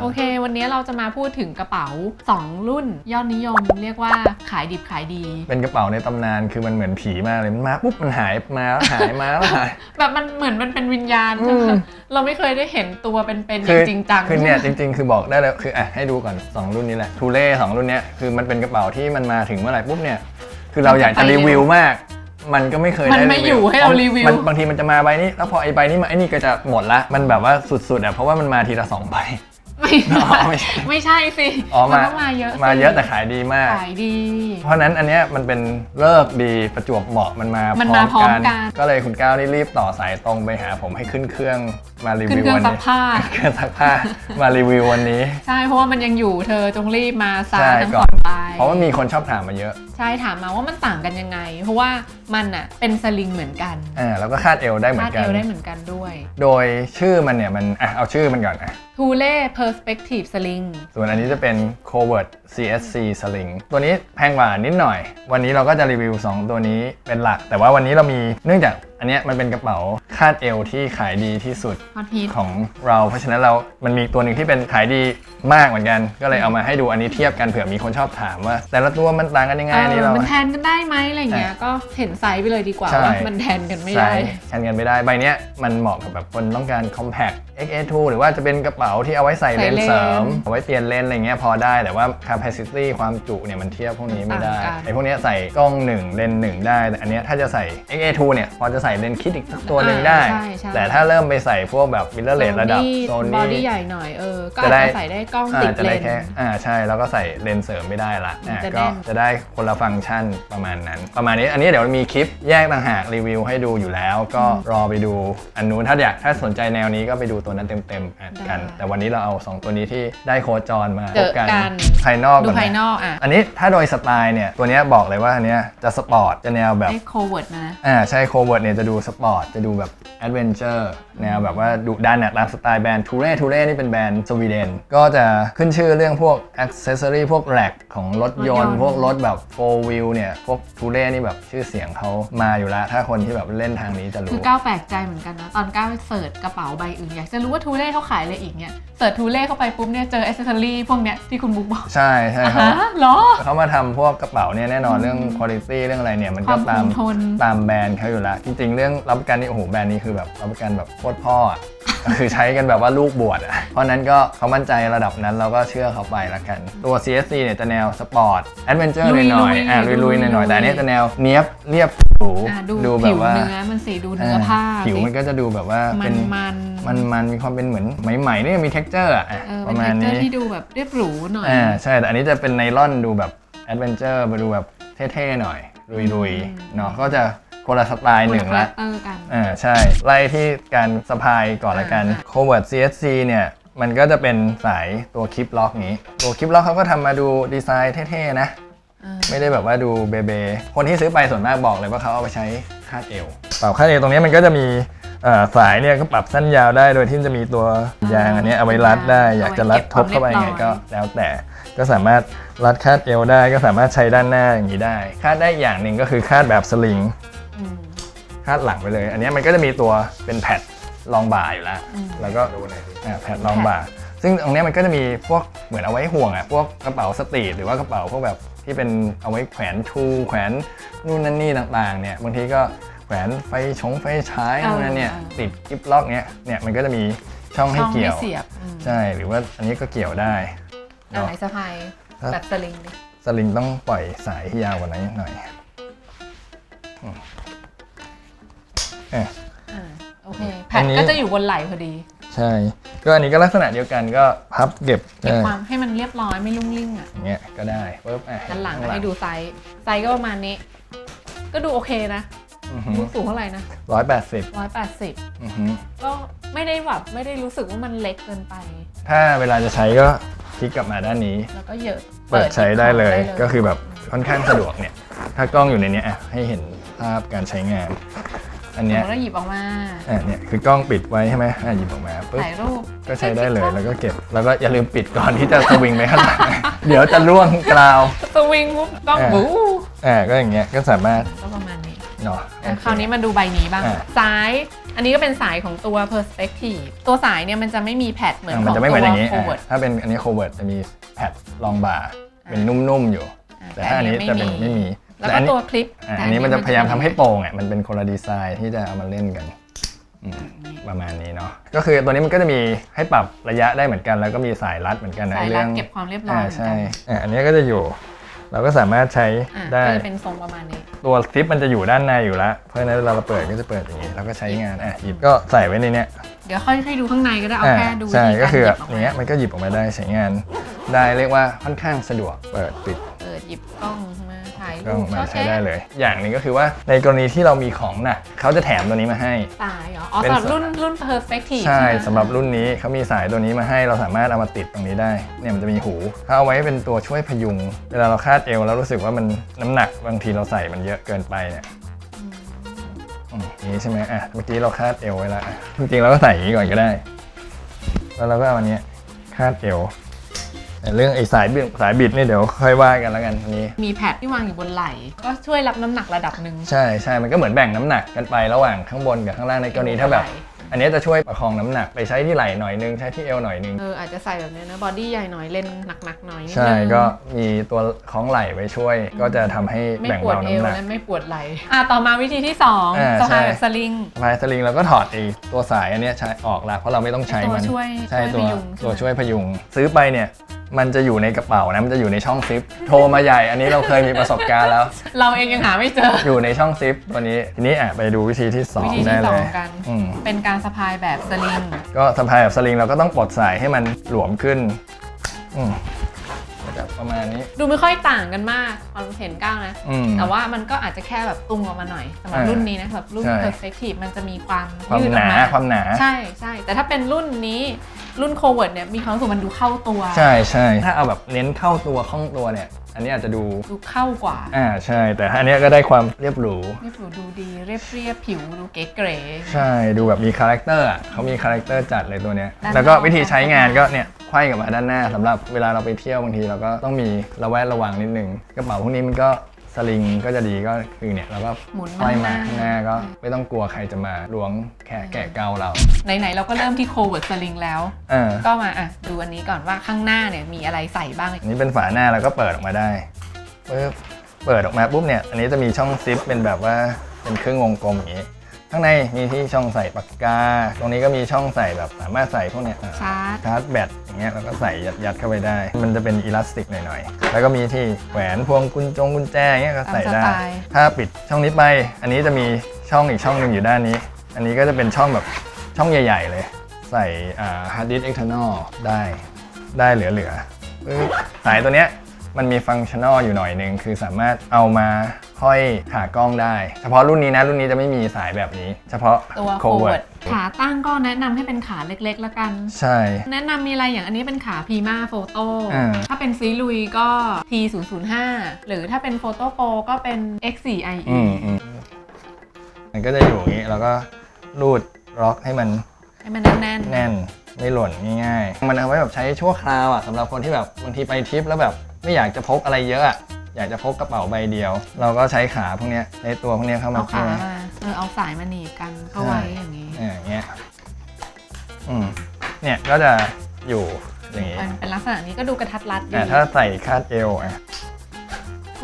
โอเค วันนี้เราจะมาพูดถึงกระเป๋า 2 รุ่น ยอดนิยม เรียกว่าขายดิบขายดี เป็นกระเป๋าในตำนานคือมันเหมือนผีมากเลยมันมาปุ๊บมันหายมาแล้วหายมาแล้วหาย แบบมันเหมือนมันเป็นวิญญาณ อืม เราไม่เคยได้เห็นตัวเป็นๆคือจริงๆจัง คือเนี่ยจริง ๆ คือบอกได้เลยคืออะให้ดูก่อน 2 รุ่นนี้แหละทูเล่สองรุ่นเนี้ยคือมันเป็นกระเป๋าที่มันมาถึงเมื่อไหร่ปุ๊บเนี่ยคือเราอยากจะรีวิวมาก มันก็ไม่เคยมันได้ไม่อยู่ให้เรารีวิวมันบางทีมันจะมาใบนี้ แล้วพอไอ้ใบนี้มาไอ้นี่ก็จะหมดละมันแบบว่าสุดๆอะเพราะว่ามันมาทีละสองใบ ไม่อ๋อใช่ไม่ใช่ ไม่ใช่สิอ๋อมันมาต้องมาเยอะมาสิเยอะแต่ขายดีมาก ขายดี เพราะฉะนั้นอันเนี้ยมันเป็นเลิกษ์ดีประจวบเหมาะมันมามันมาพร้อมกัน ก็เลยคุณก้าวนี่รีบต่อสายตรงไปหาผมให้ขึ้นเครื่อง มารีขึ้นวิวเครื่อวังนซักนี้ผ้า เครื่องซักผ้ามารีวิววันนี้ ใช่ เพราะว่ามันยังอยู่เธอจงรีบมาซาใช่ทั้งก่สออนงใบเพราะว่ามีคนชอบถามมาเยอะใช่ถามมาว่ามันต่างกันยังไง เพราะว่ามันอะเป็นสลิงเหมือนกันอ่าแล้วก็คาดเอวได้เหมือคาดนกัเอน วได้เหมือนกันด้วย โดยชื่อมันเนี่ยมันอะเอาชื่อมันก่อนอะ ทูเล่ Perspective Sling ส่วนอันนี้จะเป็น Covert CSC Sling ตัวนี้แพงกว่านิดหน่อย วันนี้เราก็จะรีวิว 2 ตัวนี้เป็นหลัก แต่ว่าวันนี้เรามีเนื่องจาก อันเนี้ยมันเป็นกระเป๋าคาดเอวที่ขายดีที่สุดฮอตฮิตของเรา เพราะฉะนั้นเรา มันมีตัวหนึ่งที่เป็นขายดีมากเหมือนกัน ก็เลยเอามาให้ดูอันนี้เทียบกันเผื่อมีคนชอบถามว่า แต่ละตัวมันต่างกันยังไงเออันนี้อเรา มันแทนกันได้ไหมอะไรเงี้ย ก็เห็นไซส์ไปเลยดีกว่าใช่ ว่ามันแทนกันไม่ใช้ได้ แทนกันไม่ได้ใบเนี้ยมันเหมาะกับแบบคนต้องการ compact XA2 หรือว่าจะเป็นกระเป๋าที่เอาไว้ใส่เลนส์เสริม เอาไว้เปลี่ยนเลนส์อะไรเงี้ยพอได้แต่ว่า capacity ความจุเนี่ยมันเทียบพวกนี้ไม่ได้ต่างกัน ไอ้พวกเนี้ยใส่กล้องหนึ่งเลนส์หนึ่งได้แต่อันเนี้ยถ้าจะใส่ XA2 เนี่ยพอจะใส่เลนส์คิดอีกสักตัวหนึ่งได้ใช่ใช่ แต่ถ้าเริ่มไปใส่พวกแบบ mirrorless ระดับโซบอดี้นี่ ใหญ่หน่อยเออ ก็จะอาจได้จะใส่ได้กล้องอ่าติดจะเลได้นแค่ส์อ่าใช่แล้วก็ใส่เลนส์เสริมไม่ได้ละอ่าจะแน่ก็น จะได้คนละฟังก์ชันประมาณนั้น ประมาณนี้อันนี้เดี๋ยวมีคลิปแยกต่างหากรีวิวให้ดูอยู่แล้ว ก็รอไปดูอันนู้นถ้าอยากถ้าสนใจแนวนี้ก็ไปดูตัวนั้นเต็มๆอะกัน แต่วันนี้เราเอา2ตัวนี้ที่ได้โคจรมาเจอพบกันภายนอกดูก่อนภายนะนอกอะอันนี้ถ้าโดยสไตล์เนี่ยตัวเนี้ยบอกเลยว่าอันเนี้ยจะสปอร์ตจะแนวแบบ ไอ้โคเวิร์ดนะ อ่าใช่โคเวิร์ดเนี่ยจะดูสปอร์ตจะดูแบบแอดเวนเจอร์แนวแบบว่าดุดันอะตามสไตล์แบรนด์ทูเร่ทูเร่นี่เป็นแบรนด์สวีเดนก็จะขึ้นชื่อเรื่องพวกอ c เซสซอรี่พวกแร็กของรถยนต์รถยนต์พวกรถแบบโฟวิลเนี่ย พวกทูเร่นี่แบบชื่อเสียงเขามาอยู่แล้ว ถ้าคนที่แบบเล่นทางนี้จะคือรู้ก้าวแปลกใจเหมือนกันนะ ตอนก้าวเสิร์ชกระเป๋าใบอื่น อยากจะรู้ว่าทูเล่เขาขายอะไรอีกเนี่ยเสิร์ชทูเล่เข้าไปปุ๊บเนี่ยเจออ c เซสซอรี่พวกเนี้ยที่คุณบุ๊กบอกใช่ใช่เขาฮะเหรอเขามาทำพวกกระเป๋าเนี่ยแน่นอนเรื่องคุณภาพเรื่องอะไรเนี่ยมันคก็วามตามคงทนตามแบรนด์เขาอยู่แล้วจริงๆเรื่องรับประกันนี่โอ้โหแบรนด์นี้คือแบบรับประกันแบบโคตรพ่ออะคือใช้กันแบบว่าลูกบวชอะเพราะนั้นก็เขามั่นใจระดับนั้นเราก็เชื่อเขาไปละกัน ตัว CSC เนี่ยจะแนวสปอร์ตแอดเวนเจอร์ลุยหน่อยลุยๆอ่าลุยลุยๆหน่อยลุๆยแต่อันนี้จะแนวเนี้ยบเรียบหรูอะดูดูแบผิบวว่าเนื้อมันสีดูเนื้อผ้าผิวสิมันก็จะดูแบบว่ามัเป็นนมันมันมันมีความเป็นเหมือนไหมๆนี่มี texture อะอะเออปเป็นระมาเท็ณกเจอนี้ ร์ที่ดูแบบเรียบหรูหน่อย อ่าใช่แต่อันนี้จะเป็นไนล่อนดูแบบแอดเวนเจอร์มาดูแบบเท่ๆหน่อยลุยๆเนาะก็จะ คนละสไตล์หนึ่งละเออกันอ่าใช่ ไล่ที่การสะพายก่อนละกันอ่า Covert CSC เนี่ยมันก็จะเป็นสายตัวคลิปล็อกนี้ ตัวคลิปล็อกเขาก็ทำมาดูดีไซน์เท่ๆนะเออไม่ได้แบบว่าดูเบเบคนที่ซื้อไปส่วนมากบอกเลยว่าเขาเอาไปใช้คาดเอวเป่าคาดเอวตรงนี้มันก็จะมีเอ่อสายเนี่ยก็ปรับสั้นยาวได้โดยที่จะมีตัวยางอันเนี้ยเอาไว้รัดได้ อยากจะรัดทบเข้าไปยังไงก็แล้วแต่ ก็สามารถรัดคาดเอวได้ ก็สามารถใช้ด้านหน้าอย่างนี้ได้ คาดได้อย่างหนึ่งก็คือคาดแบบสลิงอืม คาดหลังไปเลย อันเนี้ยมันก็จะมีตัวเป็นแพดรองบ่าอยู่แล้วอืมแล้วก็อ่าแพดรองบ่า ซึ่งตรงเนี้ยมันก็จะมีพวกเหมือนเอาไว้ห่วงอะ พวกกระเป๋าสตรีทหรือว่ากระเป๋าพวกแบบที่เป็นเอาไว้แขวนชูแขวนนู่นนั่นนี่ต่างๆ เนี่ย บางทีก็แขวนไฟชงไฟฉายเออพวกนั้นเนี่ยเออติดกิฟล็อกเนี้ยเนี่ยมันก็จะมีช่องให้ช่องเกี่ยวเสียบอืม ใช่ หรือว่าอันนี้ก็เกี่ยวได้ อ่าเนาะไหนสะพายครับ แบบสลิงดิสลิงต้องปล่อยสายที่ยาวกว่านั้นหน่อยอืมเอ๊ะอ่าโอเคแผ่อันนนี้ก็จะอยู่บนไหล่พอดีใช่ ก็อันนี้ก็ลักษณะเดียวกันก็พับเก็บเก็บได้ความให้มันเรียบร้อยไม่ลุ่งลิ่งอะอย่างเงี้ยก็ได้ปุ๊บอะด้านหลังข้าให้ดูไซส์ไซส์ก็ประมาณนี้ ก็ดูโอเคนะมุกสูงเท่าไหร่นะร้อยแปดสิบร้อยแปดสิบก็ไม่ได้แบบไม่ได้รู้สึกว่ามันเล็กเกินไป ถ้าเวลาจะใช้ก็พลิกกลับมาด้านนี้ แล้วก็เยอะเปิดใช้ได้เลยปิดก็คือแบบค่อนข้างสะดวกเนี่ย ถ้ากล้องอยู่ในเนี้ยอะให้เห็นภาพการใช้งาน อันสมเนี้ยมติเราหยิบออกมาอะเนี่ยคือกล้องปิดไว้ใช่ไหมอะหยิบออกมาปุ๊บถ่ายรูปก็ใช้ได้เลยแล้วก็เก็บ แล้วก็อย่าลืมปิดก่อนที่จะสวิงไปข้างหลังเดี๋ยวจะล่วงกราวสวิงปุ๊บกล้องอ่าบู๊อ่าก็อย่างเงี้ยก็สามารถก็ประมาณนี้เนาะอะโอเคราวนี้มาดูใบนี้บ้างอะสายอันนี้ก็เป็นสายของตัว perspective ตัวสายเนี่ยมันจะไม่มีแพดเหมือนอะขมันองจะไม่ตัเหมือนวอย่างนี้ forward อะถ้าเป็นอันนี้โคเวิร์ดจะมีแพดรองบ่าเป็นนุ่มๆอยู่อะแต่ถ้าอันนี้จะเป็นไม่มี แล้วแต่ก็อันนี้ตัวคลิปอะแต่อันนี้มันจะพยายามทำให้ไโปร่งอะมันเป็นคนละดีไซน์ที่จะเอามาเล่นกันอืมประมาณนี้เนาะก็คือตัวนี้มันก็จะมีให้ปรับระยะได้เหมือนกัน แล้วก็มีสายรัดเหมือนกันนะสายไอ้รัเรื่ดองเก็บความเรียบร้ออ่ายเหมือนใช่กันอะอันนี้ก็จะอยู่ เราก็สามารถใช้อะได้ ก็จะเป็นทรงประมาณนี้ ตัวซิปมันจะอยู่ด้านในอยู่แล้ว เพราะฉะนั้นเวลาเราเปิดก็จะเปิดอย่างนี้แล้วก็ใช้งานอะหยิบก็ใส่ไว้ในเนี้ยเดี๋ยวค่อยให้ดูข้างในก็ได้เอาอ่าแค่ดูวิใช่ธีก็การคือหแบยิบบออกอย่างเงี้ยมามันก็หยิบออกมาได้ใช้งาน ได้เรียกว่าค่อนข้างสะดวกเปิดปิดเปิดหยิบกล้องมาถ่าย ก็รูปมาก็ใช้ได้เลย อย่างหนึ่งก็คือว่าในกรณีที่เรามีของหนักเขาจะแถมตัวนี้มาให้สายเหรออ๋อเป็นสำหรับสาย รุ่นรุ่น perspective ใช่ไหมสำหรับรุ่นนี้เขามีสายตัวนี้มาให้เราสามารถเอามาติดตรงนี้ได้เนี่ยมันจะมีหูถ้าเอาไว้เป็นตัวช่วยพยุง เวลาเราคาดเอวแล้วรู้สึกว่ามันน้ำหนักบางทีเราใส่มันเยอะเกินไปเนี่ยอืมอย่างนี้ใช่ไหมอะเมื่อกี้เราคาดเอวไว้แล้วอะจริงๆเราก็ใส่อย่างนี้ก่อนก็ได้ แล้วเราก็เอาอันเนี้ยคาดเอว แต่เรื่องไอ้สายบิดสายบิดนี่เดี๋ยวค่อยว่ากันแล้วกันอันนี้ มีแพดที่วางอยู่บนไหล่ก็ช่วยรับน้ำหนักระดับหนึ่งใช่ใช่มันก็เหมือนแบ่งน้ำหนักกันไประหว่างข้างบนกับข้างล่างในกรณีถ้าแบบ อันนี้จะช่วยประคองน้ำหนักไปใช้ที่ไหล่หน่อยนึงใช้ที่เอวหน่อยนึง เอออาจจะใส่แบบนี้นะบอดี้ใหญ่หน่อยเล่นหนักๆหน่อยนิดใช่นึงก็มีตัวคล้องไหล่ไว้ช่วย ก็จะทำให้ไม่แบ่งปวดเบาเอวน้ำหนัก และไม่ปวดไหล่อะต่อมาวิธีที่2อ่าสะพายใช่ แบบสลิงสะพายสลิงเราก็ถอดไอ้ตัวสายอันเนี้ยใช้ออกละเพราะเราไม่ต้องใช้ตัวมันช่วยใช่ช่ตัววยพยุงตัวใช่ไหมช่วยพยุง ซื้อไปเนี่ย มันจะอยู่ในกระเป๋านะ มันจะอยู่ในช่องซิป โทรมาใหญ่ อันนี้เราเคยมีประสบการณ์แล้ว เราเองยังหาไม่เจอ อยู่ในช่องซิปตัวนี้ ทีนี้อะไปดูวิธีที่สอวิงธีได้ที่สเลองยกัน อืมเป็นการสะพายแบบสลิง ก็สะพายแบบสลิงเราก็ต้องปลดสายให้มันหลวมขึ้นอืมก็จะประมาณนี้ ดูไม่ค่อยต่างกันมากความเห็นก้าวนะ อืม แต่ว่ามันก็อาจจะแค่แบบตุ้งออกมาหน่อยสำหรับอ่ารุ่นนี้นะสำหรับรุ่น ใช่ perspective มันจะมีความความยืดหออกนามาความหนา ใช่ใช่แต่ถ้าเป็นรุ่นนี้ รุ่นโคเวิร์ดเนี่ยมีความรู้สึกมันดูเข้าตัวใช่ใช่ถ้าเอาแบบเน้นเข้าตัวคล่องตัวเนี่ย อันนี้อาจจะดูดูเข้ากว่า อ่าใช่ แต่อันเนี้ยก็ได้ความเรียบหรูเรียบหรูดูดีเรียบเรียบผิวดูเก๋เก๋ใช่ดูแบบมีคาแรคเตอร์อะเขามีคาแรคเตอร์จัดเลยตัวเนี้ยด้านนอกแล้วก็วิธีใช้งานก็เนี่ยไขว้กลับมาด้านหน้าสำหรับเวลาเราไปเที่ยวบางทีเราก็ต้องมีระแวดระวังนิดนึงกระเป๋าพวกนี้มันก็ สลิงก็จะดีก็คือเนี่ยเราก็หมุนไขว้มามาข้างหน้าก็ไม่ต้องกลัวใครจะมาล้วงแขกแกะเกาเราไหนๆเราก็เริ่มที่โคเวิร์ดสลิงแล้ว เออก็มาอะดูอันนี้ก่อนว่าข้างหน้าเนี่ยมีอะไรใส่บ้าง อันนี้เป็นฝาหน้าแล้วก็เปิดออกมาได้ปึ๊บเปิดออกมาปุ๊บเนี่ยอันนี้จะมีช่องซิปเป็นแบบว่าเป็นครึ่งวงกลมอย่างนี้ ข้างในมีที่ช่องใส่ปากกา ตรงนี้ก็มีช่องใส่แบบสามารถใส่พวกเนี้ยอ่าชาร์จ ชาร์จแบตอย่างเงี้ยแล้วก็ใส่ยัดยัดเข้าไปได้ มันจะเป็นอิลาสติกหน่อยๆ แล้วก็มีที่แหวนพวงกุญจงกุญแจอย่างเงี้ยก็ใส่ได้ ตามสไตล์ ถ้าปิดช่องนี้ไป อันนี้จะมีช่องอีกช่องหนึ่งอยู่ด้านนี้ อันนี้ก็จะเป็นช่องแบบช่องใหญ่ ๆ เลย ใส่ฮาร์ดดิสก์เอ็กเทอร์นอลได้ได้เหลือๆปึ๊บสายตัวเนี้ยมันมีฟังก์ชันอลอยู่หน่อยหนึ่งคือสามารถเอามา ห้อยขากล้องได้ เฉพาะรุ่นนี้นะ รุ่นนี้จะไม่มีสายแบบนี้ เฉพาะตัวโค Covert เวิร์ดขาตั้งก็แนะนำให้เป็นขาเล็กๆ แล้วกัน ใช่ แนะนำมีอะไรอย่างอันนี้เป็นขาพีมาโฟโต้อ่าถ้าเป็นซีลุยก็ T 0 0 5 หรือถ้าเป็นโฟโต้โปรก็เป็น X 4 IE อืมอืมมันก็จะอยู่อย่างนี้แล้วก็รูดล็อกให้มันให้มันแน่นๆแน่นไม่หล่นง่ายๆ มันเอาไว้แบบใช้ชั่วคราวอะสำหรับคนที่แบบบางทีไปทริปแล้วแบบไม่อยากจะพกอะไรเยอะอะ อยากจะพกกระเป๋าใบเดียว เราก็ใช้ขาพวกเนี้ยในตัวพวกเนี้ยเข้ามาเอาช่ขาวยมาเออเอาสายมาหนีบกันเข้าไว้ใช่อย่างนี้อ่าอย่างเงี้ยอืมเนี่ยก็จะอยู่อย่างงี้เป็นเป็นลักษณะนี้ก็ดูกระทัดรัดดีอ่าถ้าใส่คาดเอวอะ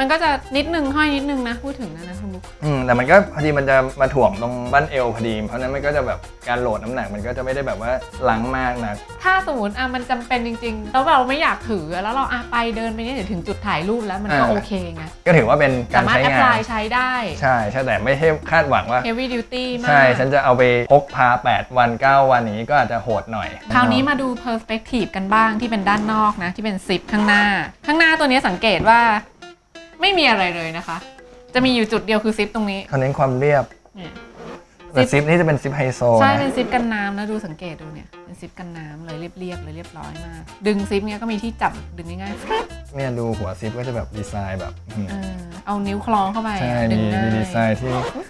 มันก็จะนิดนึงห้อยนิดนึงนะพูดถึงนะนะคุณบุ๊คอืมแต่มันก็พอดีมันจะมาถ่วงตรงบั้นเอวพอดี เพราะฉะนั้นมันก็จะแบบการโหลดน้ำหนักมันก็จะไม่ได้แบบว่าลังมากนะถ้าสมมติอะมันจำเป็นจริงๆ แล้วเราไม่อยากถือแล้วเราอะไปเดินไปเนี่ยเดี๋ยวถึงจุดถ่ายรูปแล้วมันก็อ่าโอเคไงก็ถือว่าเป็นกาสารมารถใช้แอพงาพนลายใช้ได้ ใช่ใช่แต่ไม่ใช่คาดหวังว่า heavy duty มาก ใช่ ฉันจะเอาไปพกพา 8 วัน 9 วันอย่างนี้ก็อาจจะโหดหน่อยคราวนี้มาดู perspective กันบ้างที่เป็นด้านนอกนะ ที่เป็นซิปข้างหน้า ข้างหน้าตัวนี้สังเกตว่า ไม่มีอะไรเลยนะคะ จะมีอยู่จุดเดียวคือซิปตรงนี้เขาเน้นความเรียบเนี่ย แต่ซิปนี่จะเป็นซิปไฮโซใช่นะเป็นซิปกันน้ำนะดูสังเกตดูเนี่ยเป็นซิปกันน้ำเลยเรียบๆเลยเรียบร้อยมากดึงซิปเนี้ยก็มีที่จับดึงง่ายๆเนี่ยดูหัวซิปก็จะแบบดีไซน์แบบอืมเออเอานิ้วคล้องเข้าไปใช่ดึมีงง่ายมีดีไซน์ที่ที่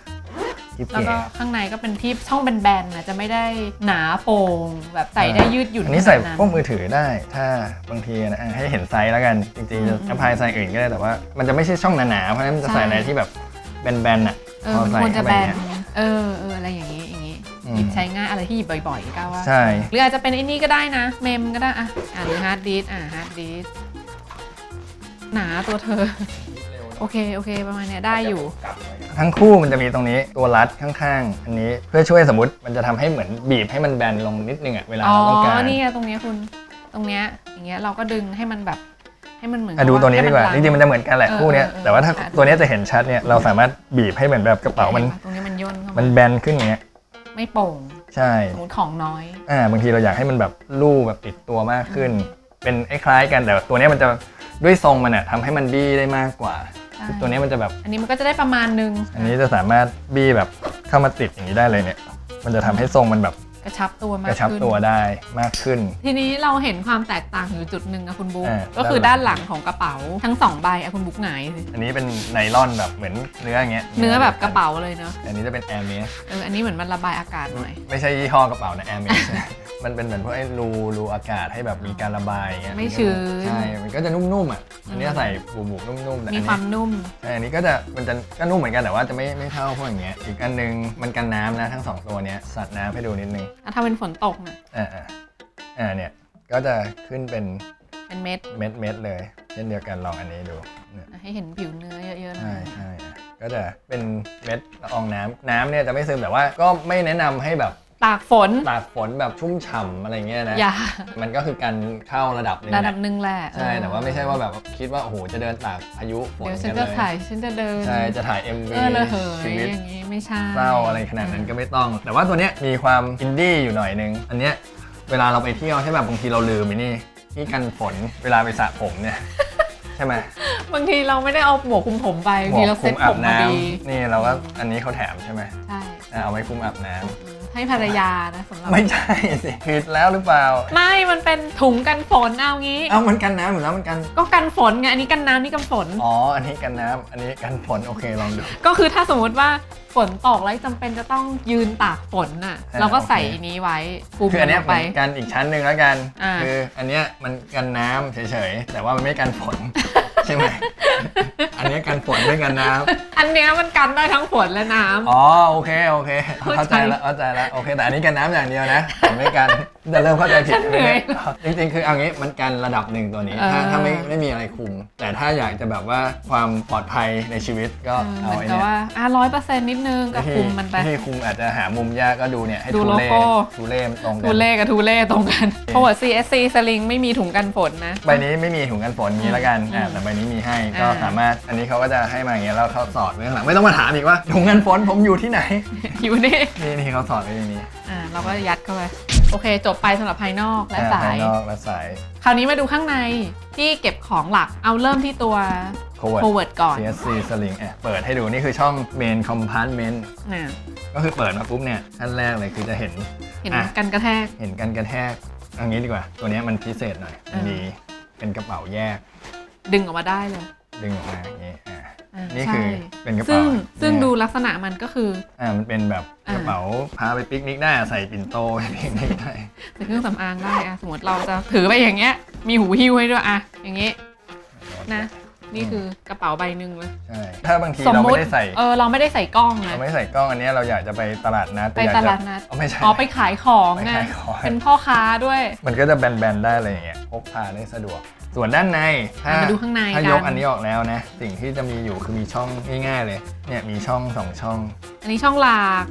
แล้วเก๋ก็ข้างในก็เป็นที่ช่องแบนๆนะจะไม่ได้หนาโป่งแบบใส่ได้ยืดหยุ่นอันนี้ใส่ขนาดพวกมือถือได้ ถ้าบางทีนะอะให้เห็นไซส์แล้วกัน จริงๆจะอืมแอพพลายไซส์อื่นก็ได้แต่ว่า มันจะไม่ใช่ช่องหนาๆเพราะฉะนั้นมันจะใส่อะไรที่แบบแบนๆอะเออพอมันใส่ควรจะเข้าไปแบนเนี่ยเออเอออะไรอย่างนี้อย่างนี้อืมหยิบใช้ง่ายอะไรที่หยิบบ่อยๆก็ว่าใช่หรืออาจจะเป็นไอ้นี่ก็ได้นะ เมมก็ได้อะอะหรือฮาร์ดดิสอะฮาร์ดดิสหนาตัวเธอ โอเคโอเค ประมาณเนี้ยได้อยู่ ทั้งคู่มันจะมีตรงนี้ตัวรัดข้างๆ อันนี้เพื่อช่วยสมมติมันจะทำให้เหมือนบีบให้มันแบนลงนิดนึงอะเวลาอ๋อ เราต้องการ นี่ไงตรงเนี้ยคุณ ตรงเนี้ยอย่างเงี้ยเราก็ดึงให้มันแบบให้มันเหมือนอะดูตัวนี้ดีกว่าให้จริงๆ มันจะเหมือนกันแหละเออคู่เนี้ยเออเออแต่ว่าถ้าอะตัวเนี้ยจะเห็นชัดเนี่ยเราสามารถบีบให้เหมือนแบบกระเป๋ามันตรงนี้มันย่นเข้ามัมันแบนขึ้นอย่างเงี้ยไม่โป่งใช่สมมติของน้อย อ่าบางทีเราอยากให้มันแบบลู่แบบติดตัวมากขึ้น เป็นคล้ายๆกันแต่ตัวเนี้ยมันจะด้วยทรงมันอะทำให้มันบี้ได้มากกว่า ใช่คือตัวเนี้ยมันจะแบบ อันนี้มันก็จะได้ประมาณนึงอันนี้จะสามารถบี้แบบเข้ามาติดอย่างนี้ได้เลยเนี่ย มันจะทำให้ทรงมันแบบกระชับตัวมากกระชับขึ้นตัวได้มากขึ้น ทีนี้เราเห็นความแตกต่างอยู่จุดหนึ่งอะคุณบุ๊กอ่า ก็คือด้าด้านนหหลัลังงของกระเป๋าทั้งสองใบอะคุณบุ๊กหงายสิอันนี้เป็นไนลอนแบบเหมือนเนื้ออย่างเงี้ยเนื้อแบบกระเป๋าเลยเนาะอันนี้จะเป็นแอร์เมสเอออันนี้เหมือนมันระบายอากาศหน่อย ไม่ใช่ยี่ห้อกระเป๋านะแอร์เมส มันเป็นเหมือนพวกไอ้รูรูอากาศให้แบบมีการระบายอย่างเงี้ยไม่ชื้น ใช่ มันก็จะนุ่มๆอะ อันนี้ใส่บุบๆนุ่มๆแต่อันมีนี้ความนุ่ม ใช่อันนี้ก็จะมันจะก็นุ่มเหมือนกันแต่ว่าจะไม่ไม่เท่าพวกอย่างเงี้ย อีกอันนึงมันกันน้ำนะทั้งสองตัวเนี้ยสัตว์น้ำให้ดูนิดนึง อะถ้าเป็นฝนตกน่ะอ่าอ่าอ่าเนี่ยก็จะขึ้นเป็นเป็นเม็ดเม็ดเม็ดๆเลย เช่นเดียวกันลองอันนี้ดูเนี่ยอะให้เห็นผิวเนื้อเยอะๆหน่ใช่อยใช่อะก็จะเป็นเม็ดละอองน้ำน้ำเนี่ยจะไม่ซึมแต่ว่าก็ไม่แนะนำให้แบบ ตากฝน ตากฝนแบบชุ่มฉ่ำอะไรเงี้ยนะ อย่า มันก็คือการเข้าระดับหนึงระแหดัละบหนึ่งแหละใช่เออแต่ว่าไม่ใช่ว่าแบบคิดว่าโอ้โหจะเดินตากพายุฝนเดี๋ยวฉักันนจะเลยถ่ายฉันจะเดินใช่จะถ่าย MV เออระเหยชีวิตอย่างนี้ไม่ใช่เศร้าอะไรขนาดนั้นก็ไม่ต้อง แต่ว่าตัวเนี้ยมีความอินดี้อยู่หน่อยนึง อันเนี้ยเวลาเราไปเที่ยวใช่แบบบางทีเราลืมไอ้นี่ที่กันฝนเวลาไปสระผมเนี่ยใช่ไหมบางทีเราไม่ได้เอาหมวกคลุมผมไปบางทีเราเซ็ตผมมาดีนี่เราก็อันนี้เขาแถมใช่ไหมใช่อะเอาไว้คลุมอาบน้ำอืม ให้ภรรยานะสำหรับไม่ใช่สิผิดแล้วหรือเปล่า ไม่มันเป็นถุงกันฝนเอางี้ เอามันกันน้ำอยู่แล้วมันกัน ก็กันฝนไงอันนี้กันน้ำนี่กันฝน อ๋อ อันนี้กันน้ำอันนี้กันฝนโอเคลองดู ก็คือถ้าสมมติว่าฝนตกแล้วจำเป็นจะต้องยืนตากฝนน่ะอ่าเราก็ใส่โอเคอันนี้ไว้คลุมคืออันเนี้ยลงเหไป มือนกันอีกชั้นหนึ่งแล้วกัน อ่า คืออันเนี้ยมันกันน้ำเฉยๆ แต่ว่ามันไม่กันฝน ใช่ไหม อันเนี้ยกันฝนไม่กันน้ำอันเนี้ยมันกันได้ทั้งฝนและน้ำ อ๋อโอเคโอเค เข้าเข้าใจใจแล้วเข้าใจแล้วโอเค แต่อันนี้กันน้ำอย่างเดียวนะผมไม่กันจะเริ่มเข้าใจผิดฉันเหนื่อยจริงๆคือเอางี้มันกันระดับหนึ่งตัวนี้ถ้าเออ ถ้าไม่ไม่มีอะไรคุม แต่ถ้าอยากจะแบบว่าความปลอดภัยในชีวิตก็เออเอาเหมือนไอ้กับเนี่ยว่าอะร้อยเปอร์เซ็นต์นิดนึงก็วิธีคุมมันไปวิธีคุมอาจจะหามุมยากก็ดูเนี่ยให้ดูทูโลเล่โก้ ทูเล่ตรงกัทูน เล่กับทูเล่ตรงกันเพราะว่า CSC สลิงไม่มีถุงกันฝนนะ ใบนี้ไม่มีถุงกันฝนนี้แล้วกันอ่าอืมแต่ใบนี้มีให้ก็อ่าสามารถอันนี้เขาก็จะให้มาอย่างเงี้ยแล้วเขาสอดไว้ข้างหลังไม่ต้องมาถามอีกว่าถุงกันฝนผมอยู่ที่ไหน อยู่นี่นี่นี่เขาสอดไว้ในนี้อ่าเราก็ยัดเข้าไปโอเค จบไปสำหรับภายนอกและอ่สาภายนอกและสาย คราวนี้มาดูข้างในที่เก็บของหลักเอาเริ่มที่ตัว forward forward ก่อน CSC sling อะเปิดให้ดูนี่คือช่อง main compartment นะก็คือเปิดมาปุ๊บเนี่ยขั้นแรกเลยคือจะเห็น เห็นอะ กันกระแทก เห็นกันกระแทกเอย่างนี้ดีกว่า ตัวเนี้ยมันพิเศษหน่อยมันอ่ามีมีเป็นกระเป๋าแยก ดึงออกมาได้เลยดึงออกมาอย่างนี้อ่าอ่านี่ใช่คือเป็นกระเป๋าซึ่งซึ่งแยกดูลักษณะมันก็คือ อ่ามันเป็นแบบอ่า กระเป๋าพาไปปิกนิกได้ใส่ปิ่นโตไปปิกนิกได้เป็นเครื่องสำอางได้อะสมมติเราจะถือไปอย่างเงี้ย มีหูหิ้วให้ด้วยอะอย่างเงี้ยนะ นี่คือกระเป๋าใบหนึ่งเลยใช่ถ้าบางทีสมเรามไม่ติได้ใส่ เออเราไม่ได้ใส่กล้องนะเราไม่ใส่กล้องอันเนี้ยเราอยากจะไปตลาดนัดไปอยกตจะลาดนัดอ๋อไม่ใช่อ๋อไปขายของไปไงขายของเป็นพ่อค้าด้วย มันก็จะแบนๆได้เลยอย่างเงี้ยพกพาได้สะดวก ส่วนด้านในถ้าอะมาดูข้างในถ้ากันยกอันนี้ออกแล้วนะ สิ่งที่จะมีอยู่คือมีช่องง่ายๆเลย เนี่ยมีช่องสองช่อง อันนี้ช่องหลัก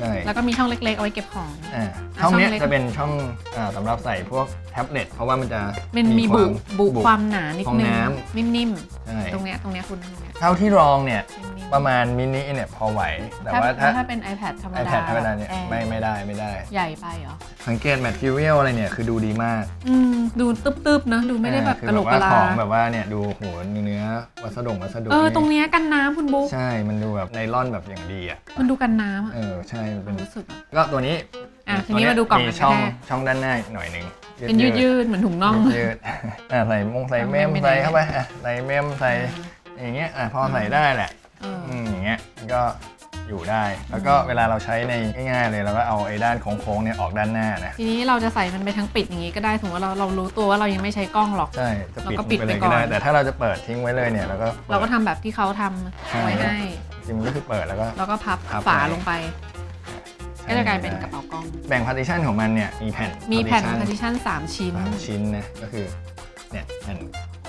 ใช่แล้วก็มีช่องเล็กๆ เอาไว้เก็บของ อ่าอะช่องเนี้ยช่องเล็ก จะเป็นช่องอ่าสำหรับใส่พวกแท็บเล็ตเพราะว่ามันจะมันมีบุบุ ความหนานิดของนึงน้ นิ่มใช่ๆ ตรงเนี้ยตรงเนี้ยคุณตรงเนี้ยเท่าที่ลองเนี่ยนิ่มๆประมาณมินิเนี่ยพอไหว แต่ถ้าว่าถ้า ถ้าเป็น iPad ธรรมดา iPad ธรรมดาเนี่ยแอร์ไม่ไม่ได้ไม่ได้ ใหญ่ไปเหรอ สังเกตแมทเทียลอะไรเนี่ยคือดูดีมากอืม ดูตึบๆเนอะดูไม่ได้แบบอ่ากระโหลกคืกอระแบบลาว่าของแบบว่าเนี่ยดูโหเนื้อวัสดุวัสดุเออนี่ตรงเนี้ยกันน้ำคุณบุ๊กใช่มันดูแบบไนล่อนแบบอย่างดีอะ มันดูกันน้ำอะเออใช่มันเป็นรู้สึกอะก็ตัวนี้อะทีตัวนี้เยมาดูกล่องมีกันช่องแรกช่องด้านหน้าอีกหน่อยหนึ่งเป็นยืดๆเหมือนถุงน่องยืดๆอะใส่มงใส่เมมเอาเมมไปไหนใส่เข้าไปอะใส่เมมใส่อย่างเงี้ยอะพอใส่ได้แหละเอออืมอย่างเงี้ยมันก็อยู่ได้ แล้วก็เวลาเราใช้ในง่ายๆเลยเราก็เอาไอ้ด้านโค้งๆเนี่ยออกด้านหน้านะทีนี้เราจะใส่มันไปทั้งปิดอย่างนี้ก็ได้สมมติว่าเราเรารู้ตัวว่าเรายังไม่ใช้กล้องหรอกใช่จะปิดเราก็ปิดไปเลยไปก่ก็อนได้แต่ถ้าเราจะเปิดทิ้งไว้เลยเนี่ยเราก็เราก็ทำแบบที่เขาทำไว้ให้โอเคซิมก็คือเปิดแล้วก็แล้วก็พับพับฝาไว้ลงไปใช้ ก็จะกลายเป็นได้กระเป๋ากล้อง แบ่งพาร์ติชันของมันเนี่ยมีแผ่น มีแผ่น partition partition 3ชิ้น สามชิ้นนะก็คือเนี่ยแผ่น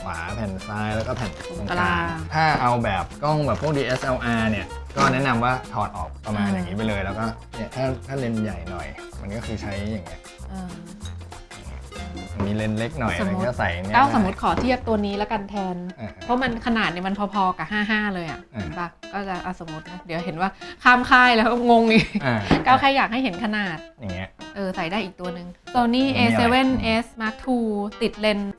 ขวาแผ่นซ้ายแล้วก็แผ่นตรงตรงกกลาลาง งถ้าเอาแบบกล้องแบบพวก DSLR เนี่ยก็แนะนำว่าถอดออกประมาณอืมอย่างนี้ไปเลยแล้วก็เนี่ยถ้าถ้าเลนส์ใหญ่หน่อย มันก็คือใช้อย่างเงี้ย เออ มีเลนส์เล็กหน่อยสอะมไรมุติก็ใส่เนี่ยเก้าได้สมมติขอเทียบตัวนี้แล้วกันแทน อ่าเพราะมันขนาดเนี่ยมันพอๆกับ 55 เลยอะอ่า เห็นปะก็จะเอาสมมตินะเดี๋ยวเห็นว่าข้ามค่ายแล้วก็งงอีกอ่าก้าวแค่อยากให้เห็นขนาด อย่างเงี้ยเออใส่ได้อีกตัวหนึ่ง Sony มีอะไร A7S Mark II ติดเลนส์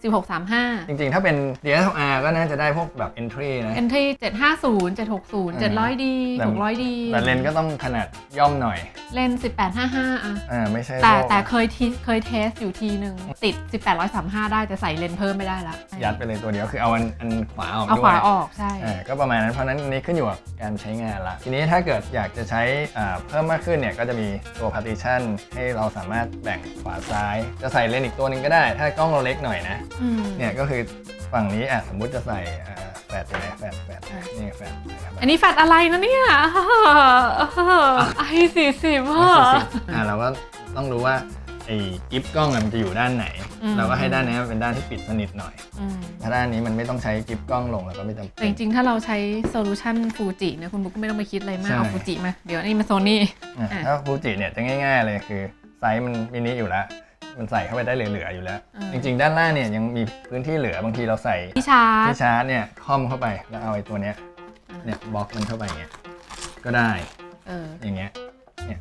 1635 จริงๆ ถ้าเป็น DSLR ก็น่าจะได้พวกแบบ entry นะ Entry 750 760 700D แต่ 600D แต่เลนส์ก็ต้องขนาดย่อมหน่อย เลนส์1855 อะ อ่า ไม่ใช่แต่พวกแต่เคยทีเคยเทสอยู่ทีหนึ่งติด 1835 ได้แต่ใส่เลนส์เพิ่มไม่ได้ละ ยัดไปเลยตัวเดียวคือเอาอันอันขวาออกเอาด้ขววายออกใช่อ่าก็ประมาณนั้นเพราะฉะนั้นอันนี้ขึ้นอยู่กับการใช้งานละ ทีนี้ถ้าเกิดอยากจะใช้อ่าเพิ่มมากขึ้นเนี่ยก็จะมีตัว partition ให้เราสามารถแบ่งขวาซ้าย จะใส่เลนส์อีกตัวหนึ่งก็ได้ ถ้ากล้องเราเล็กหน่อยนะ อืมเนี่ยก็คือฝั่งนี้อะสมมุติจะใส่อ่าแฟลชอยู่ไหนแฟลชแฟลชอะนี่แฟลชใส่เข้าไปอันนี้แฟดอะไรนะเนี่ยไอสี่สิบอะ อะเราก็ต้องรู้ว่าไอ้กิฟกล้องอะมันจะอยู่ด้านไหนเราก็ให้ด้านนี้มันเป็นด้านที่ปิดสนิทหน่อยถ้าด้านนี้มันไม่ต้องใช้กิฟกล้องลงเราก็ไม่จำเป็แต่นจริงๆ ถ้าเราใช้โซลูชันฟูจินะคุณบุ๊กก็ไม่ต้องไปคิดอะไรมาก ใช่ เอาฟูจิมา เดี๋ยวนี่มาโซนี่ อะอะถ้าฟูจิเนี่ยจะง่าย ๆ เลยคือ ไซส์มันมินิอยู่แล้ว มันใส่เข้าไปได้เหลือๆอยู่แล้วอืมจริง ๆ ด้านล่างเนี่ยยังมีพื้นที่เหลือบางทีเราใส่ที่ชาร์จที่ชาร์จเนี่ยคอมเข้าไปแล้วเอาไอ้ตัวเนี้ยอะเนี่ยบล็อกมันเข้าไปอย่างเงี้ยก็ได้เอออย่างเงี้ย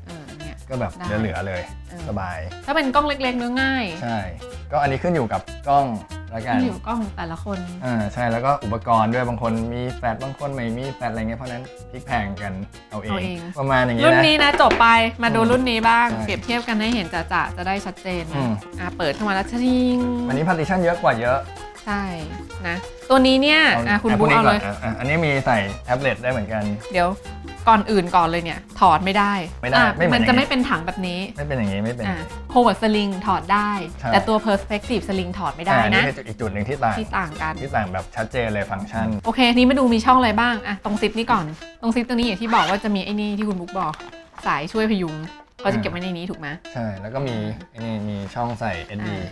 เออเนี่ย ก็แบบได้เหลือๆเลยเออ สบาย ถ้าเป็นกล้องเล็กๆเนื้อง่าย ใช่ ก็อันนี้ขึ้นอยู่กับกล้อง แล้วกันขึ้นอยู่กล้องแต่ละคน อ่าใช่แล้วก็อุปกรณ์ด้วยบางคนมีแฟลชบางคนไม่มีแฟลชอะไรเงี้ยเพราะฉะนั้นพลิกแพงกันเอาเองประมาณอย่างงี้รุ่นนะ นี้นะจบไปมาดูอืมรุ่นนี้บ้าง ใช่เปรียบเทียบกันให้เห็นจะๆจะได้ชัดเจนอืนะม อะเปิดเข้ามาแล้วชิงวันนี้พาร์ติชันเยอะกว่าเยอะใช่นะ ตัวนี้เนี่ยอะคุณะบุ๊กพวเอานี้เลยก่นอะอันนี้มีใส่แท็บเล็ตได้เหมือนกัน เดี๋ยว ก่อนอื่นก่อนเลยเนี่ย ถอดไม่ได้ไม่ได้อะไม่เหมือนมันอย่างจะนี้ ไม่เป็นถังแบบนี้ไม่เป็นอย่างนี้ไม่เป็นอะโคเวิร์ดสลิงถอดได้ใช่แต่ตัว perspective สลิงถอดไม่ได้อ่านะนี่คืออีกจุดหนึ่งที่ต่างที่ต่างกัน ที่ต่างแบบชัดเจนเลยฟังก์ชัน โอเค นี่มาดูมีช่องอะไรบ้างอะตรงซิปนี้ก่อน ตรงซิปตัวนี้อย่างที่บอกว่าจะมีไอ้นี่ที่คุณบุ๊กบอก สายช่วยพยุงเขาจะเก็บไว้ในนี้ถูกไหม ใช่ แล้วก็มีไอ้นี่มีช่องใส่ SD อ่า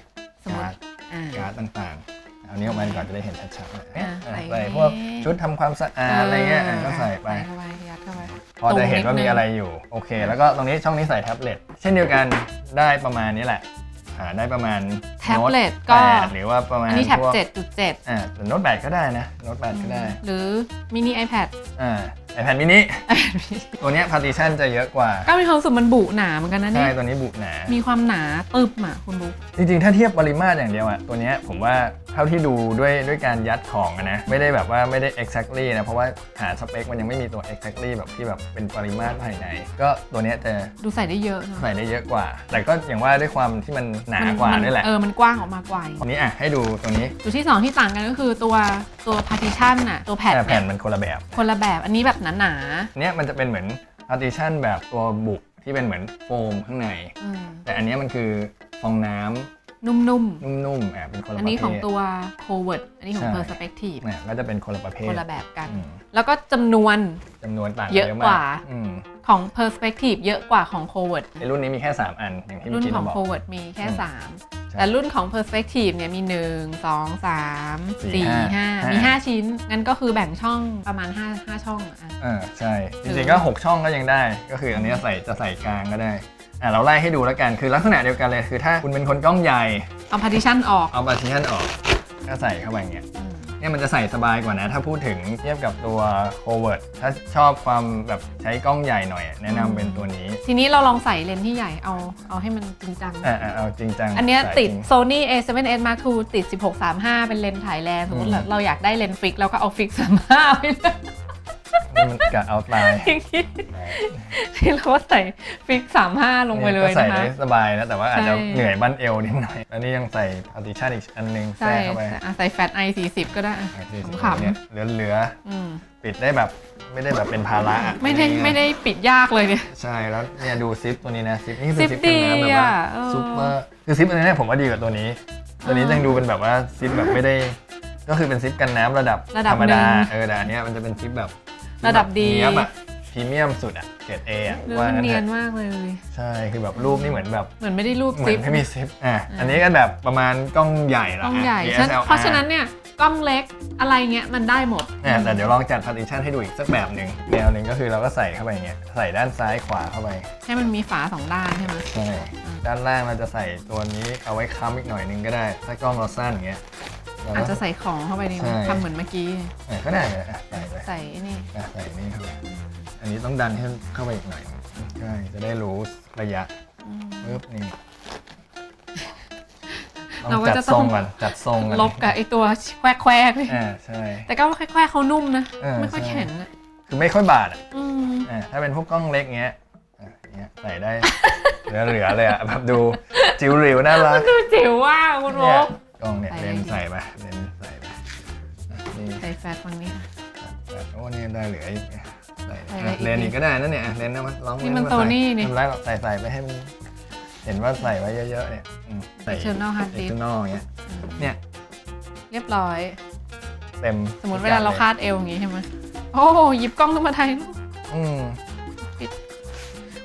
สมมติการ์ดอ่าการ์ดต่างๆ เอานี้วออกมาก่อนจะได้เห็นชัดๆเลยอ่าอะใส่ใส่พวกชุดทำความสะอาดอะไรเงี้ยอะก็ใส่ไป เข้าไปยัดเข้าไป พอจะเห็นว่ามีอะไรอยู่โอเค แล้วก็ตรงนี้ช่องนี้ใส่แท็บเล็ตเช่นเดียวกันได้ประมาณนี้แหละหาได้ประมาณแท็บเล็ตโน้ก็แปดหรือว่าประมาณอันนี้แท็บพวก7.7อ่าแต่โน้ตแปดก็ได้นะโน้ตแปดก็ได้หรือมินิ iPad อ่า ไอแผ่นมินิตัวเนี้ยพาร์ติชันจะเยอะกว่า ก็มีความรู้สึกมันบุหนาเหมือนกันนะใช่เนี่ย ตัวนี้บุหนา มีความหนาตึบอะคุณบุ๊กจริงๆ ถ้าเทียบปริมาตรอย่างเดียวอะตัวเนี้ยผมว่าเท่าที่ดูด้วยด้วยการยัดของอะนะ ไม่ได้แบบว่าไม่ได้ exactly นะ เพราะว่าหาสเปคมันยังไม่มีตัว exactly แบบที่แบบเป็นปริมาตรภายใน ก็ตัวเนี้ยจะดูใส่ได้เยอะเนอะใส่ได้เยอะกว่า แต่ก็อย่างว่าด้วยความที่มันหนากว่ามันี่แหละเออ มันกว้างออกมากว่าอันนี้อะให้ดูตัวนี้จุดที่สองที่ต่างกันก็คือตัวตัว partition น่ะ ตัวแผ่นแต่แผ่นเนี่ยมันคนละแบบ คนละแบบ อันนี้แบบหนาอันเนี้ยมันจะเป็นเหมือน partition แบบตัวบุกที่เป็นเหมือนโฟมข้างในๆอืมแต่อันเนี้ยมันคือฟองน้ำนุ่มนุ่มๆอะเป็นคนๆ ละอัปนระนี้เภของทตัว covert อันนี้ของใช่ perspective เนี่ยก็จะเป็นคนละประเภคทนละแบบกัน อืมแล้วก็จำนวน จำนวนต่างเยอะกว่า อืมของ perspective เยอะกว่าของ covert ในรุ่นนี้มีแค่ 3 อันอย่างที่รุ่เมื่อนกี้ของ เราบอก covert มีแค่ อืม3ใช่ แต่รุ่นของ perspective เนี่ยมี 1 2 3สี่4ห้า5มี 5 ชิ้น งั้นก็คือแบ่งช่องประมาณ 5 5 ช่องอะเออใช่จหรือริงๆก็ 6 ช่องก็ยังได้ ก็คืออันนี้ใส่จะใส่กลางก็ได้อะเราไล่ให้ดูแล้วกันคือลักษณะเดียวกันเลยคือถ้าคุณเป็นคนกล้องใหญ่ เอา partition ออก เอาบาร์ติชันออก ก็ใส่เข้าไปอย่างเงี้ยอืม เนี่ยมันจะใส่สบายกว่านะ ถ้าพูดถึงเทียบกับตัว c o v e r t ถ้าชอบความแบบใช้กล้องใหญ่หน่อย แนะนำเป็นตัวนี้ทีนี้เราลองใส่เลนส์ที่ใหญ่เอาเอาให้มันจริงจัง อะอะเอาจริงจังอันเนี้ยใส่ติด จริง Sony A7S Mark II ติด 1635 เป็นเลนส์ถ่ายแลนสมมติอืมเราอยากได้เลนส์ฟิกเราก็เอาฟิก35ไปเลยนี่ มันกะเอาตายอย่างนี้ที่เราก็ใส่ฟิก35ลงไปเลยก็ใส่นะคะได้สบายนะแต่ว่าอาจจะใช่เหนื่อยบั้นเอวนิดหน่อยแล้วนี่ยังใส่ partition อีกอันหนึงแทรใช่กเข้าไปอะใส่แฟตไอ40ก็ได้อะขำๆเนี่ยเหลือเหลืออืมๆปิดได้แบบไม่ได้แบบเป็นภาระอะไม่ได้ไม่ได้ปิดยากเลยเนี่ยใช่แล้วเนี่ยดูซิปตัวนี้นะซิปนี่ซิคือปซิปกันน้ำดีแบบว่าอะเออซุปเปอร์คือซิปอันนี้เนี่ยผมว่าดีกว่าตัวนี้ ตัวนี้เออยังดูเป็นแบบว่าซิปแบบไม่ได้ ก็คือเป็นซิปกันน้ำระดับระดับธรรมดาหนึ่งเออแต่อันเนี้ยมันจะเป็นซิปแบบ ระดับดี เนี้ยบอะพรีเมียมสุดอะเกรดเออะเนื้อว่ามันงั้นเนีเถยนอะมากเลย ใช่คือแบบรูปนี่เหมือนแบบ เหมือนไม่ได้รูปเหมืซิอนปไม่มีซิปอะอันนี้ก็แบบประมาณกล้องใหญ่กละล้องใหญ่อะฉะนั้น DSLR เพราะฉะนั้นเนี่ยกล้องเล็กอะไรเงี้ยมันได้หมด อะแต่เดี๋ยวลองจัดพาร์ติชันให้ดูอีกสักแบบหนึ่งแนวหนึ่งก็คือเราก็ใส่เข้าไปอย่างเงี้ยใส่ด้านซ้ายขวาเข้าไปให้มันมีฝาสองด้านใช่ไหม ใช่ด้านล่างเราจะใส่ตัวนี้เอาไว้ค้ำอีกหน่อยหนึงก็ได้ ถ้ากล้องเราสั้นอย่างเงี้ย เราอาจก็ จะใส่ของเข้าไปดีไหมใช่ ทำเหมือนเมื่อกี้ อะก็ได้อะใส่ไปใส่นี่ อะใส่นี่เข้าไปอันนี้ต้องดันให้เข้าไปอีกหน่อยหนึ่งใช่จะได้รู้ระยะอืมปึ๊บนี่ต้เราองก็จัดจะทต้รอง งก่อนจัดทรงก่อนลบกับไอตัวแควกแควกๆเลยอ่าใช่ แต่ก็แควกแควกๆเขานุ่มนะ เออไม่ค่อยใช่ แข็งอะคือไม่ค่อยบาดอะอืมอ่าถ้าเป็นพวกกล้องเล็กเงี้ยอะอย่างเงี้ยใส่ได้ เหลือๆเลยอะแบบดูจิ๋วหริวน่ารัก ดูจิ๋วว่าคุณโรเนี่ยบ กล้องเนี่ยใส่เลนส์ได้ดีใส่ไปเลนส์ใส่ไปอะนี่ใส่แฟตฝั่งนี้แบบโอ้เนี่ยได้เหลืออีกอะใส่ใส่อะไรอะอีกเลนส์อีกก็ได้นั่นเนี่ยอะเลนส์นะมาลองนี่เลมันส์าโซใส่นี่นี่ ทำไรหรอกใส่ใส่ไปให้มันเห็นว่าใส่ไว้เยอะๆเนี่ยอืมใส่ External hard disk external อย่างเงี้ยเนี่ยเรียบร้อย เต็มสมมติเวลาเราคาดเอวอย่างงี้ใช่ไหมโอ้หยิบกล้องขึ้นมาถ่ายรูป อืม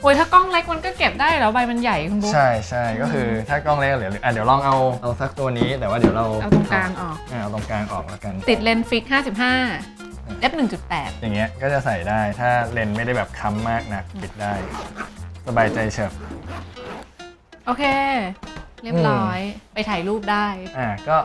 โอ้ยถ้ากล้องเล็กมันก็เก็บได้แล้วใบมันใหญ่คุณบุ๊ค ใช่ใช่ก็คือถ้ากล้องเล็กเหลืออะเดี๋ยวลองเอาเอาสักตัวนี้ แต่ว่าเดี๋ยวเราเอาตรงกลางออกอะเอาตรงกลางออกแล้วกัน ติดเลนส์ฟิก 55 f 1.8 อย่างเงี้ยก็จะใส่ได้ถ้าเลนส์ไม่ได้แบบค้ำมากนักปิดได้ สบายใจเฉิบ โอเค เรียบร้อย ไปถ่ายรูปได้ อ่าก็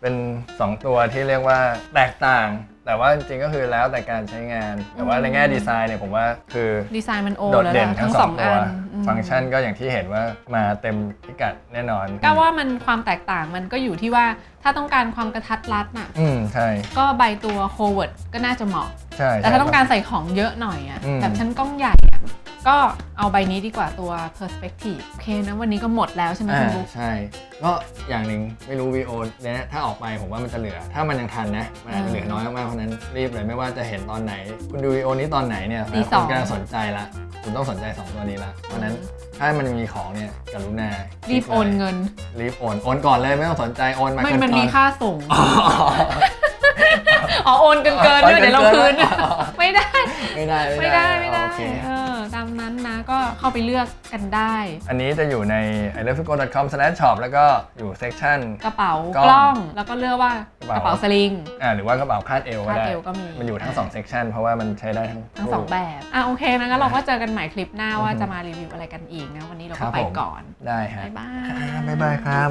เป็น 2 ตัวที่เรียกว่าแตกต่าง แต่ว่าจริงๆก็คือแล้วแต่การใช้งาน แต่ว่าในแง่ดีไซน์เนี่ยผมว่าคือดีไซน์มันโอโดดแล้วเด่นล่ะทั้ทั้งงสสอองงตัอัวนอืมฟังก์ชันก็อย่างที่เห็นว่ามาเต็มพิกัดแน่นอนก็ว่ามันความแตกต่างมันก็อยู่ที่ว่าถ้าต้องการความกระทัดรัดน่ะ อืมใช่ก็ใบตัวโคเวิร์ดก็น่าจะเหมาะ ใช่แต่ถ้าต้องการใช่ใส่ของเยอะหน่อยอะอืม แบบชั้นกล้องใหญ่อะ ก็เอาใบนี้ดีกว่าตัว perspective โอเคนะวันนี้ก็หมดแล้วใช่ไหมอ่าคุณบุ๊คใช่ ก็อย่างหนึ่งไม่รู้วีโอเนี่ยถ้าออกไปผมว่ามันจะเหลือ ถ้ามันยังทันนะ มันอาจจะเหลือน้อยมากๆเพราะฉะนั้นรีบเลยไม่ว่าจะเห็นตอนไหน คุณดูวีโอนี้ตอนไหนเนี่ยตีนะสคุอง ณกำลังสนใจละคุณต้องสนใจ2ตัวนี้ละเพราะฉะนั้นถ้ามันมีของเนี่ยกรุณารีบโอนเงิน รีบโอนโอนก่อนเลยไม่ต้องสนใจโอนมาไม่เกิมันก่อมีค่าส่ง อ๋อ อ๋อโอนเกินเกินด้วยเดี๋ยวเราคืน ไม่ได้ ไม่ได้ไม่ได้ไม่ได้โอเค เออตามนั้นนะ ก็เข้าไปเลือกกันได้ อันนี้จะอยู่ใน i l o v e g o c o m s h o p แล้วก็อยู่เซ c ชั n กระเป๋ากล้องกล้องแล้วก็เลือกว่ากระกระเป๋าเป๋าสลิงอ่าหรือว่ากระเป๋าคาดเอวก็คาดได้ เอวก็มีมันอยู่ทั้ง2 section เพราะว่ามันใช้ได้ทั้งทั้งคู่สองแบบอะโอเคนะงั้นเราก็เจอกันใหม่คลิปหน้าว่าจะมารีวิวอะไรกันอีกนะวันนี้เราครัก็บไปผม ก่อนได้ฮะบ๊ายบาย อ่าบ๊ายบายครับ